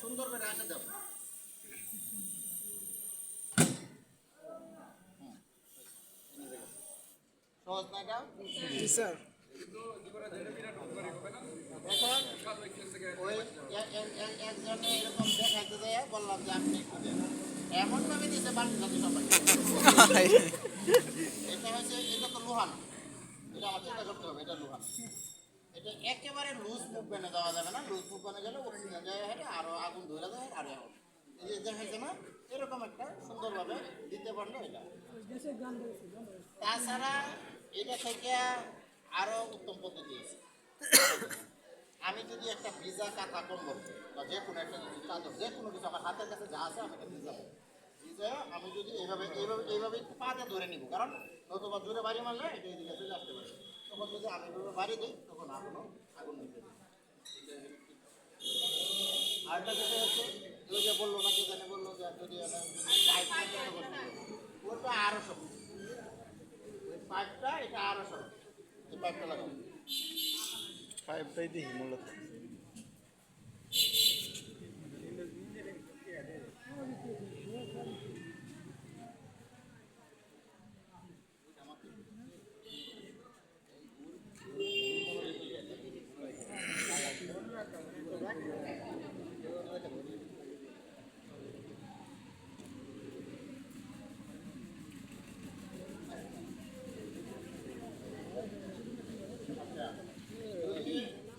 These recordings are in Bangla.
সুন্দর করে আঁকে দেব সহজ না এটা? স্যার। একজনে এরকম দেখাইতে দেয় বললাম যে আপনি একটু দেন। এমন ভাবে বাড়ি সবাই। এটা হচ্ছে এটা তো লোহা এটা আমার চিন্তা করতে হবে এটা লোহা না। এটা একেবারে লুজ মুভমেন্টে দেওয়া যাবে না। লুজ মুভমেন্টে গেলে অক্সিজেন যায় হেঁটে, আরও আগুন ধরে দেয় আরও আগুন। এই যে দেখাইছে না, এরকম একটা সুন্দরভাবে দিতে পারল এটা। তাছাড়া এটা থেকে আরও উত্তম পদ্ধতি আছে। আমি যদি একটা ভিজা কাঁথা কম্বল বা যে কোনো একটা যদি চাদর, যে কোনো কিছু আমার হাতের কাছে যা আছে, আমি এটা ভিজাবো ভিজে আমি যদি এইভাবে এইভাবে এইভাবে একটু পাতে ধরে নিব, কারণ নতুবা জোরে বাড়ি মারলে এটা এদিকে চলে আসতে পারে। তখন যদি এভাবে বাড়ি দিই, তখন আগুনও আগুন নিতে দিই আরেকটা যেটা হচ্ছে ওই যে বলল না জানে বলল যে যদি ওটা আরও সব ওই পাইপটা, এটা আরও সব এই পাইপটা লাগাবো পাইপটাই দিই মূলত।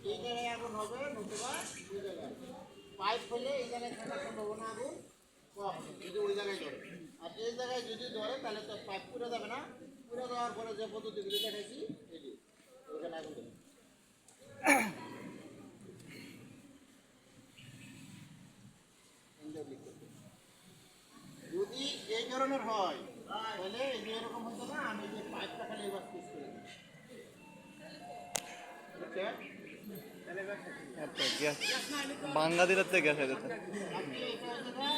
এই জায়গায় হবে, নতুবা ওই জায়গায় পাইপ হলে এই জায়গায় থাকার সম্ভাবনা আগুন কম যদি ওই জায়গায় ধরে। আর এই জায়গায় যদি ধরে, তাহলে তো পাইপ পুড়ে যাবে না। পুড়ে যাওয়ার পরে যে পদ্ধতিগুলি দেখাইছি, এটি, ওখানে আগুন ধরনের হয়। তাহলে এই যে এরকম হতো না আমি যে পাইপটা খালি এবার পিস করে দিই। বুঝছেন? গ্যাস। বাঙ্গা দিলে তো গ্যাস হয়ে যেত। আপনি এটা হচ্ছে না,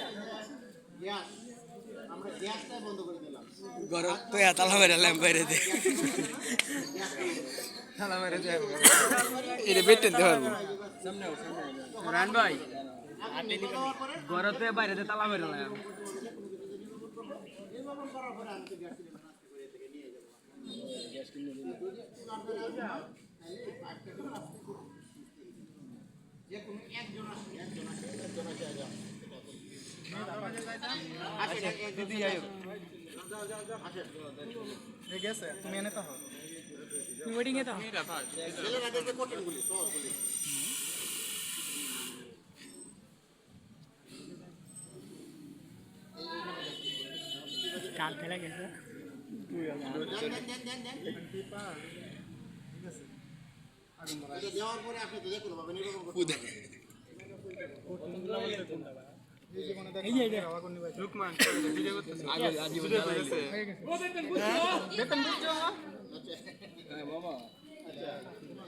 গ্যাস। আমরা গ্যাসটা বন্ধ করে দিলাম। গরম। তো তালা মেরে ল্যাম্প বাইরে দে। তালা মেরে যায় এটা বেটে দিতে পারব। রান ভাই। আগুন নিভে যাওয়ার পরে। ঘরতে বাইরে তালা মেরে না নির্বাপন করার পরে আমি তো গ্যাস সিলিন্ডার আস্তে করে এদিকে নিয়ে যাব তাহলে এই পাইপটাকে আস্তে করে যে কোনো একজন আসে একজন আসে একজন আসে আগে আসে। আসে, একজন আসে। আসে। গেছে তুমি এনে তো ওয়েটিং এ তো ছেলেরা দেখবে কঠিনগুলি সহজগুলি কাল ফেলা গেছে দেন, দেন, দেন, দেন, দেন। এটা দেওয়ার পরে আপনি তো দেখুন ভাবে নির্বাচন করতে হবে। এই যে এটা লুকমান ভিডিও করতেছে আগে আজীবন জ্বালাইছে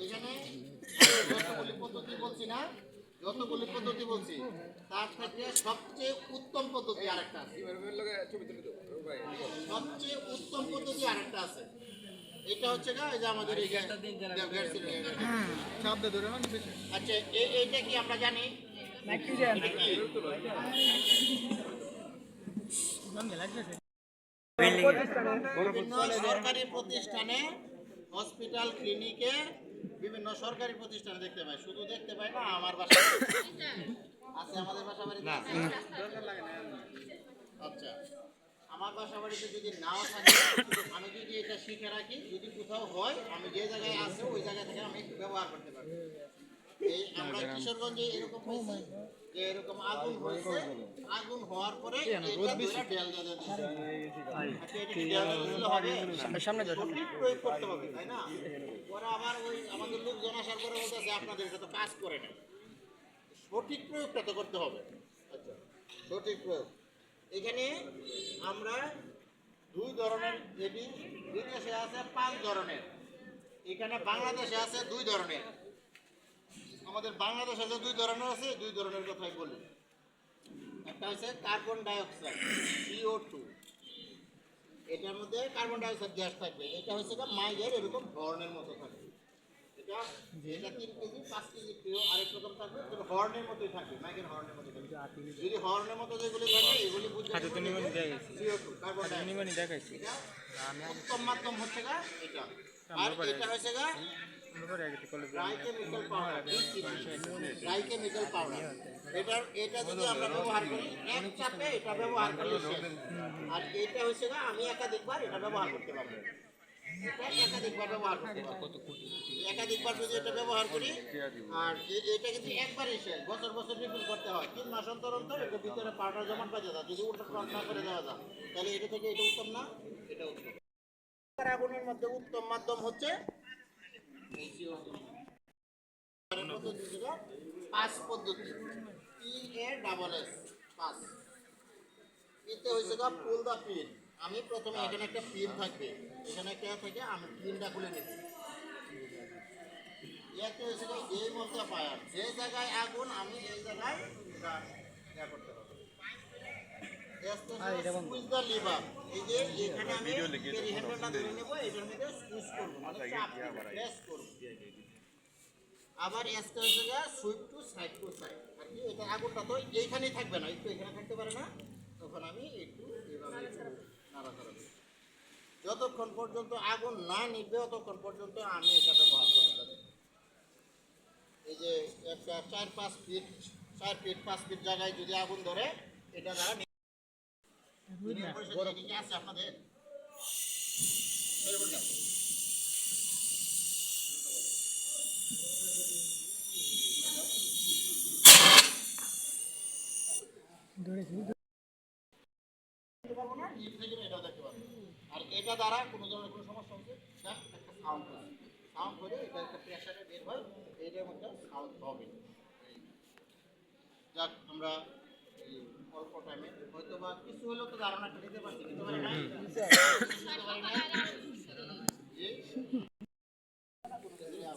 এখানে পদ্ধতি বলছি না। যতগুলি পদ্ধতি বলছি তার থেকে সবচেয়ে উত্তম পদ্ধতি আরেকটা আছে। সবচেয়ে উত্তম পদ্ধতি আরেকটা আছে। এটা হচ্ছে এই যে আমাদের এই আচ্ছা এইটা কি আমরা জানি? সরকারি প্রতিষ্ঠানে হসপিটাল ক্লিনিকে বিভিন্ন সরকারি প্রতিষ্ঠানে দেখতে পাই। শুধু দেখতে পাই না আমার বাসা আছে আমাদের বাসা বাড়িতে? না। আচ্ছা আমার বাসা বাড়িতে যদি নাও থাকে আমি যদি এটা শিখে রাখি যদি কোথাও হয় আমি যে জায়গায় আছে ওই জায়গা থেকে আমি ব্যবহার করতে পারব। আমরা কিশোরগঞ্জে এরকম হয়েছে যে এরকম আগুন হয়েছে। আগুন হওয়ার পরে? সামনে প্রয়োগ করতে হবে তাই না? পরে আবার ওই আমাদের লোকজন আসার পরে বলতেছে আপনাদের এটা তো কাজ করে না সঠিক প্রয়োগটা তো করতে হবে। আচ্ছা সঠিক প্রয়োগ। এখানে আমরা দুই ধরনের এটি বিদেশে আছে পাঁচ ধরনের। এখানে বাংলাদেশে আছে দুই ধরনের। আমাদের বাংলাদেশে যে দুই ধরনের আছে দুই ধরনের কথাই বলি। একটা হচ্ছে কার্বন ডাইঅক্সাইড সিও টু এটার মধ্যে কার্বন ডাইঅক্সাইড গ্যাস থাকবে। এটা হচ্ছে গিয়ে মাইজের এরকম ধরনের মতো থাকবে। এটা এটা তিন কেজি পাঁচ কেজি প্রিয় আরেক রকম থাকবে হর্নের মতোই থাকবে মাইকের হর্নের মতো থাকবে। যদি হর্নের মতো যেগুলি থাকে এগুলি বুঝতে কার্বন ডাইঅক্সাইড। এটা উত্তম মাধ্যম হচ্ছে গা এটা। আর এটা হচ্ছে গা ডাইকেমিক্যাল পাউডার পাউডার এটা যদি আমরা ব্যবহার করি এক চাপে এটা ব্যবহার করলে। আর এটা হচ্ছে গা আমি একাধিকবার এটা ব্যবহার করতে পারব একাধিকবার যদি এটা ব্যবহার করি আর এটা কিন্তু একবারই শেষ বছর বছর রিফিল করতে হয় তিন মাস অন্তর অন্তর এটা ভিতরে পাউডার জমা পাওয়া যায় যদি উল্টো টন না করে দেওয়া যায় তাহলে এটা থেকে এটা উত্তম না এটা উত্তম আগুনের মধ্যে উত্তম মাধ্যম হচ্ছে এই CO2 এর পদ্ধতি ছিল পাঁচ পদ্ধতি। পি এ ডাবল এস পাঁচ। পিতে হয়েছে গা পুল দা পিন আমি প্রথমে এখানে একটা পিন থাকবে। এখানে একটা থেকে, আমি পিনটা খুলে নেব। একটা হয়েছে গা এই মধ্যে ফায়ার যে জায়গায় আগুন, আমি এই জায়গায় করতে আবার এসটা হচ্ছে গা sweep to side to side আর কি এটা আগুনটা তো এইখানেই থাকবে না একটু এখানে থাকতে পারে না। তখন আমি একটু এভাবে নাড়াচাড়া দেব যতক্ষণ পর্যন্ত আগুন না নিবে ততক্ষণ পর্যন্ত আমি এটা ব্যবহার করে থাকি এই যে একটা চার পাঁচ ফিট চার ফিট পাঁচ ফিট জায়গায় যদি আগুন ধরে এটা দ্বারা আর এটা দ্বারা কোনো ধরনের কোনো সমস্যা হচ্ছে একটা সাউন্ড সাউন্ড করে এটা একটা প্রেশারে বের হয় এইটার মধ্যে সাউন্ড হবে। যাক আমরা অল্প টাইমে হয়তো বা কিছু হলেও তো ধারণা দিতে পারছি নাই জি?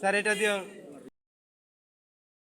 স্যার, এটা দিয়ে